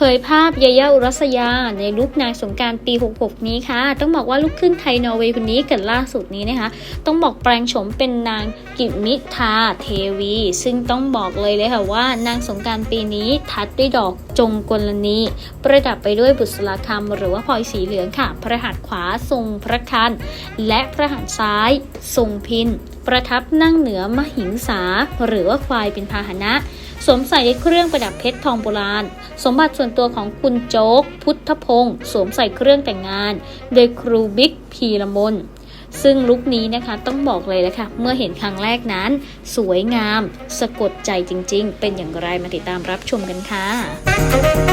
ผยภาพยายาอุรัสยา ในลุคนางสงการปี 66 นี้ค่ะ ต้องบอกว่าลูกครึ่งไทยนอร์เวย์คนนี้เกิดล่าสุดนี้นะคะ ต้องบอกแปลงโฉมเป็นนางกิมมิทาเทวี ซึ่งต้องบอกเลยเลยค่ะว่านางสงการปีนี้ทัดด้วยดอก จงกลนีประดับไปด้วยบุษราคำหรือว่าพลอยสีเหลืองค่ะ พระหัตถ์ขวาทรงพระคันและพระหัตถ์ซ้าย ทรงพิน ประทับนั่งเหนือมหิงสา หรือว่าควายเป็นพาหนะสวมใส่เครื่องประดับเพชรทองโบราณ สมบัติส่วนตัวของคุณโจ๊ก พุทธพงศ์สวมใส่เครื่องแต่งงาน โดยครูบิ๊กพีละมน ซึ่งลุคนี้นะคะต้องบอกเลยละค่ะเมื่อเห็นครั้งแรกนั้น สวยงาม สะกดใจจริง ๆ เป็นอย่างไรมาติดตามรับชมกันค่ะ